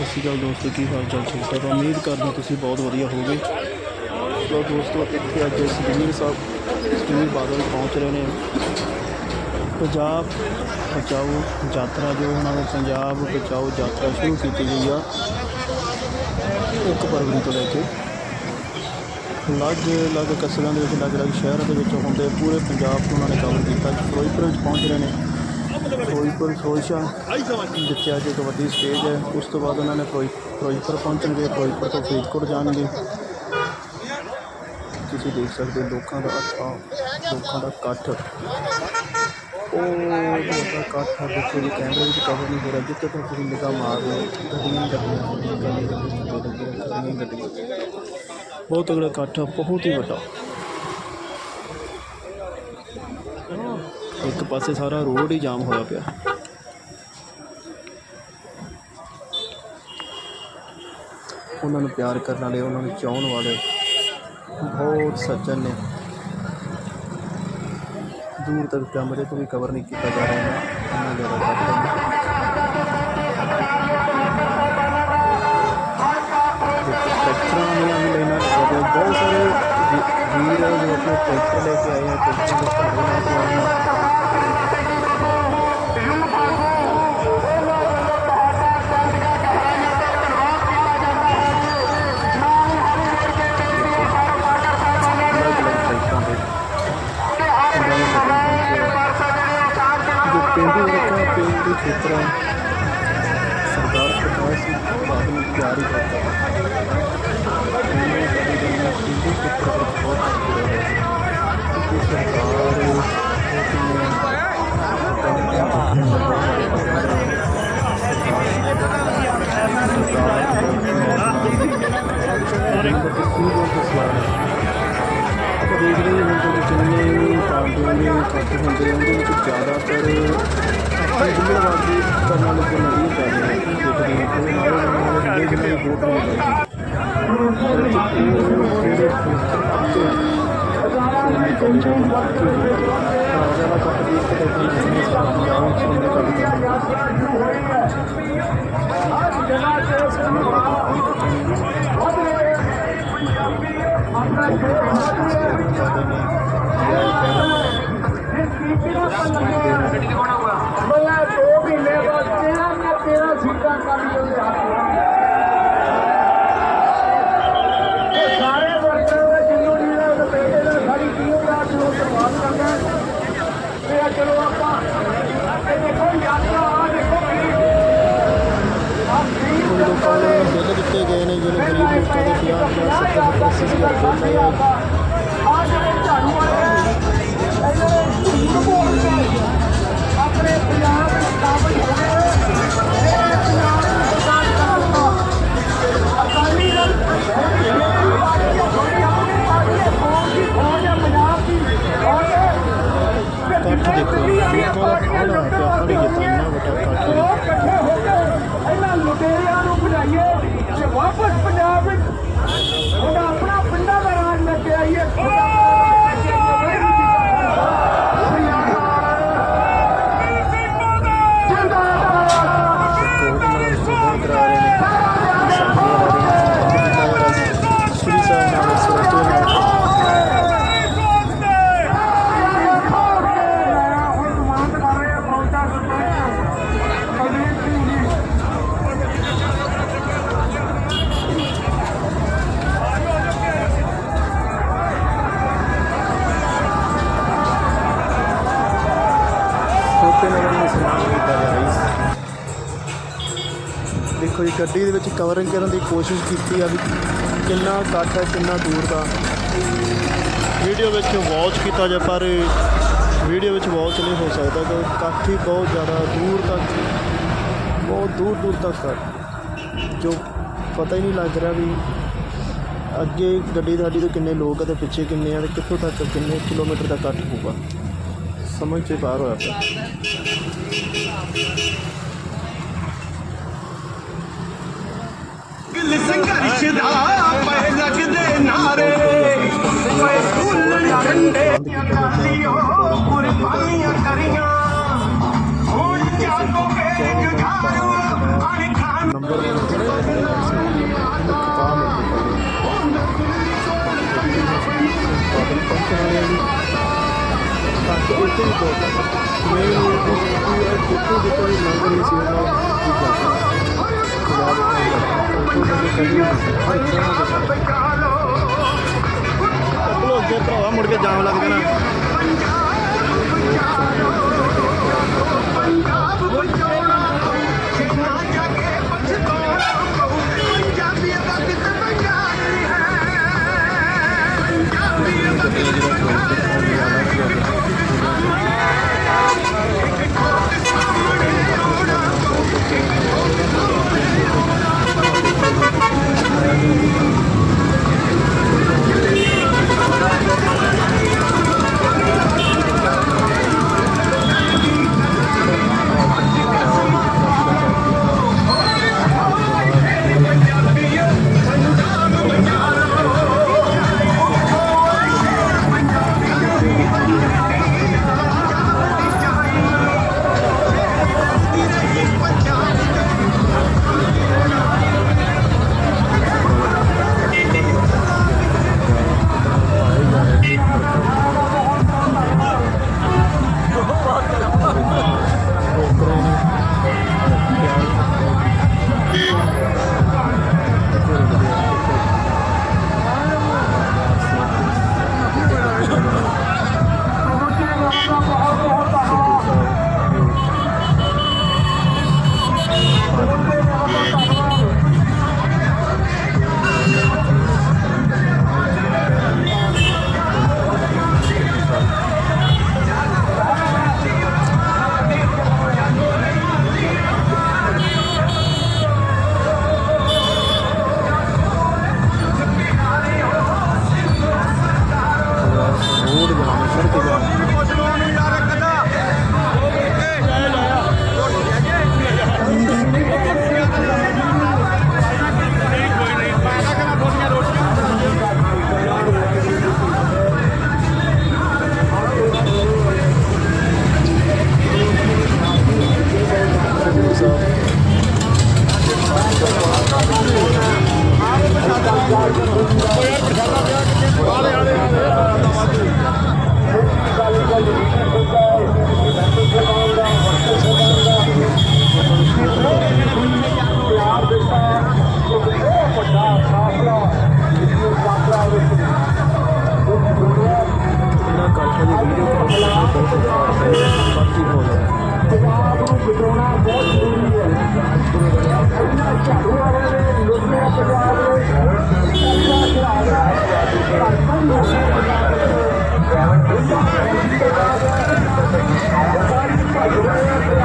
ਸਤਿ ਸ਼੍ਰੀ ਅਕਾਲ ਦੋਸਤੋ, ਕੀ ਹਾਲ ਚਾਲ ਠੀਕ ਠਾਕ ਉਮੀਦ ਕਰਦੇ ਤੁਸੀਂ ਬਹੁਤ ਵਧੀਆ ਹੋਵੋਗੇ। ਲੋ ਦੋਸਤੋ, ਇੱਥੇ ਅੱਜ ਸੁਖਬੀਰ ਸਾਹਿਬ, ਸੁਖਬੀਰ ਬਾਦਲ ਪਹੁੰਚ ਰਹੇ ਨੇ। ਪੰਜਾਬ ਬਚਾਓ ਯਾਤਰਾ, ਜੋ ਉਹਨਾਂ ਨੇ ਪੰਜਾਬ ਬਚਾਓ ਯਾਤਰਾ ਸ਼ੁਰੂ ਕੀਤੀ ਗਈ ਆ, ਇੱਕ ਫਰਵਰੀ ਤੋਂ ਲੈ ਕੇ। ਅਲੱਗ-ਅਲੱਗ ਕਸਬਿਆਂ ਦੇ ਵਿੱਚ ਅਲੱਗ-ਅਲੱਗ ਸ਼ਹਿਰਾਂ ਦੇ ਵਿੱਚ ਹੁੰਦੇ ਪੂਰੇ ਪੰਜਾਬ ਨੂੰ ਉਹਨਾਂ ਨੇ ਕਵਰ ਕੀਤਾ। ਫਿਰੋਜ਼ਪੁਰ ਵਿੱਚ ਪਹੁੰਚ ਰਹੇ ਨੇ। ਫਿਰੋਜ਼ਪੁਰ ਫਿਰੋਜ਼ਸ਼ਾਹ ਜਿੱਥੇ ਅੱਜ ਇੱਕ ਵੱਡੀ ਸਟੇਜ ਹੈ। ਉਸ ਤੋਂ ਬਾਅਦ ਉਹਨਾਂ ਨੇ ਫਿਰੋਜ਼, ਫਿਰੋਜ਼ਪੁਰ ਪਹੁੰਚਣਗੇ, ਫਿਰੋਜ਼ਪੁਰ ਤੋਂ ਫਰੀਦਕੋਟ ਜਾਣਗੇ। ਤੁਸੀਂ ਦੇਖ ਸਕਦੇ ਹੋ ਲੋਕਾਂ ਦਾ ਅੱਛਾ ਲੋਕਾਂ ਦਾ ਇਕੱਠ। ਉਹ ਵੱਡਾ ਇਕੱਠ ਆ ਦੇਖੋ ਜੀ ਕੈਮਰੇ ਵਿੱਚ ਕਵਰ ਨਹੀਂ ਹੋ ਰਿਹਾ, ਜਿੱਥੇ ਤੱਕ ਤੁਸੀਂ ਨਿਗਾਹ ਮਾਰ ਲਓ, ਗੱਡੀਆਂ ਗੱਡੀਆਂ ਗੱਡੀਆਂ ਗੱਡੀਆਂ ਬਹੁਤ ਤਗੜਾ ਇਕੱਠ ਬਹੁਤ ਹੀ ਵੱਡਾ। ਪਾਸੇ ਸਾਰਾ ਰੋਡ ਹੀ ਜਾਮ ਹੋਇਆ ਪਿਆ। ਉਹਨਾਂ ਨੂੰ ਪਿਆਰ ਕਰਨ ਵਾਲੇ, ਉਹਨਾਂ ਨੂੰ ਚਾਹਣ ਵਾਲੇ ਬਹੁਤ ਸੱਜਣ ਨੇ। ਦੂਰ ਤੱਕ ਕੈਮਰੇ ਤੋਂ ਵੀ ਕਵਰ ਨਹੀਂ ਕੀਤਾ ਜਾ ਰਿਹਾ। ਹੈ ਜ਼ਿਆਦਾ ਇਕੱਠ ਟਰੈਕਟਰਾਂ ਦੀਆਂ ਵੀ ਲਾਈਨਾਂ ਲੱਗੇ ਬਹੁਤ ਸਾਰੇ ਵੀ- ਵੀਰ ਜੋ ਆਪਣੇ ਟਰੈਕਟਰ ਲੈ ਕੇ ਆਏ ਆ, ਟਰੈਕਟਰ ਲੈ ਕੇ ਆਏ ਆ। ਪੇਂਡੂ ਖੇਤਰ ਵਿੱਚ ਬਹੁਤ ਜੁੜਿਆ ਹੋਇਆ ਹੈ। ਕਿਉਂਕਿ ਸਰਕਾਰ ਰਿੰਗ ਤੇ ਸੂਬੋਂ ਤੋਂ ਸਵਾਲ ਹੈ ਆਪਾਂ ਦੇਖਦੇ ਹਾਂ ਹੁਣ ਜਿੰਨੇ ਵੀ ਪਾਰਟੀਆਂ ਦੇ ਇਕੱਠ ਹੁੰਦੇ ਆ ਉਹਦੇ ਵਿੱਚ ਜ਼ਿਆਦਾਤਰ ਆਪਣੇ ਜ਼ਿੰਮੇਵਾਰੀ ਕਰਨ ਵਾਲੇ ਕੋਲ ਨਹੀਂ ਕਰਦੇ ਦੇਖਦੇ ਹਾਂ ਕੋਈ ਨਾਲੇ ਨਾਲੇ ਜਿਹੜੇ ਜਿਹਨਾਂ ਦੀ ਵੋਟ ਨਹੀਂ ਪਾਈ ਜਿਹੜੇ ਜ਼ਿਆਦਾ ਕੱਟ ਦੀ ਇੱਕ ਤਾਂ ਨਹੀਂ ਸਾਰਾ ਪੰਜਾਬ ਵਿੱਚ ਹੁੰਦਾ ਕੱਟ ਮੈਂ ਦੋ ਮਹੀਨੇ ਬਾਅਦ ਤੇਰਾਂ ਨੇ ਤੇਰਾਂ ਸੀਟਾਂ ਕਰ ਲਈਆਂ ਇਹ ਸਾਰੇ ਵਰਕਰਾਂ ਦਾ ਜਿੰਨੂੰ ਲੀੜਾ ਉਹ ਬੇਟੇ ਦਾ ਸਾਡੀ ਟੀਮ ਦਾ ਚਲੋ ਧੰਨਵਾਦ ਕਰਦਾ ਤੇ ਆ ਦੇਖੋ ਜੀ, ਗੱਡੀ ਦੇ ਵਿੱਚ ਕਵਰਿੰਗ ਕਰਨ ਦੀ ਕੋਸ਼ਿਸ਼ ਕੀਤੀ ਆ ਵੀ ਕਿੰਨਾ ਕੱਟ ਹੈ, ਕਿੰਨਾ ਦੂਰ ਦਾ। ਵੀਡੀਓ ਵਿੱਚ ਵਾਚ ਕੀਤਾ ਜਾ, ਪਰ ਵੀਡੀਓ ਵਿੱਚ ਵਾਚ ਨਹੀਂ ਹੋ ਸਕਦਾ ਕਿ ਕਾਫੀ ਬਹੁਤ ਜ਼ਿਆਦਾ ਦੂਰ ਤੱਕ, ਬਹੁਤ ਦੂਰ ਦੂਰ ਤੱਕ ਹੈ ਜੋ ਪਤਾ ਹੀ ਨਹੀਂ ਲੱਗ ਰਿਹਾ ਵੀ ਅੱਗੇ ਗੱਡੀ ਸਾਡੀ ਤੋਂ ਕਿੰਨੇ ਲੋਕ ਆ ਤੇ ਪਿੱਛੇ ਕਿੰਨੇ ਆ ਤੇ ਕਿੱਥੋਂ ਤੱਕ, ਕਿੰਨੇ ਕਿਲੋਮੀਟਰ ਦਾ ਇਕੱਠ ਹੋਊਗਾ। ਸਮਝ 'ਚ ਬਾਹਰ ਹੋਇਆ ਅਗਲ ਸੰਘਰਸ਼ ਦਾ ਪੈ ਲੱਗਦੇ ਨਾਰੇ ਪੈ ਫੁੱਲਣ ਝੰਡੇ ਕਾਲੀਓ ਕੁਰਬਾਨੀਆਂ ਕਰੀਆਂ। ਹੁਣ ਜਾਗੋ ਮੇਰੇ ਜੁਝਾਰੂ ਅਣ ਖਾਨ ਮੈਂ ਕੋਈ ਕੋਈ ਨੰਬਰ ਨਹੀਂ ਸੀ ਉਹਦਾ ਭਲੋ ਅੱਗੇ ਭਰਾਵਾ ਮੁੜ ਕੇ ਜਾਮ ਲੱਗ ਜਾਣਾ।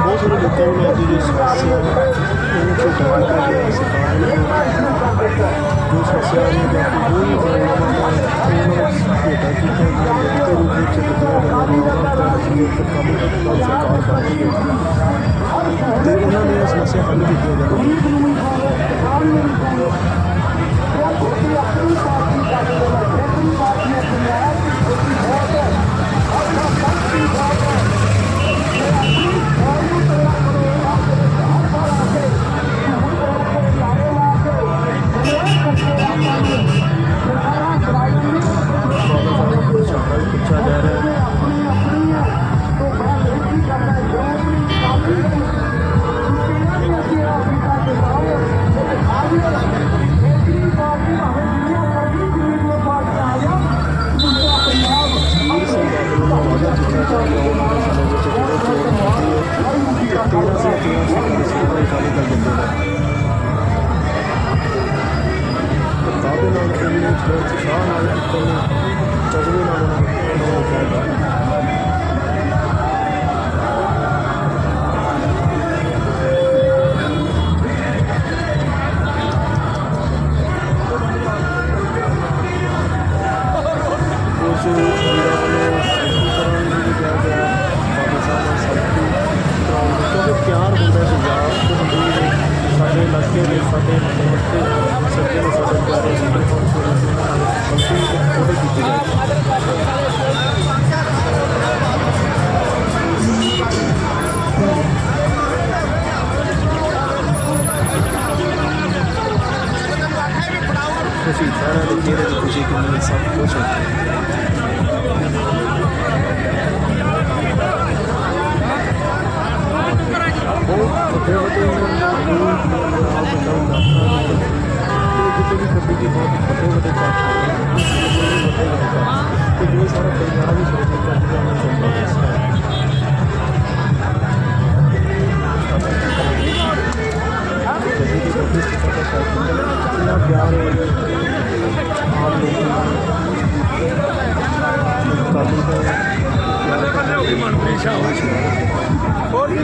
Outro determinador espacial conjugado para a O espacial é da figura da humanidade, que é o intervite da humanidade, da humanidade, da humanidade, da humanidade, ਪੁੱਛਿਆ ਜਾ ਰਿਹਾ पानी सब कुछ होता है ਪਿਆਰ ਹੋ ਗਿਆ ਵੀ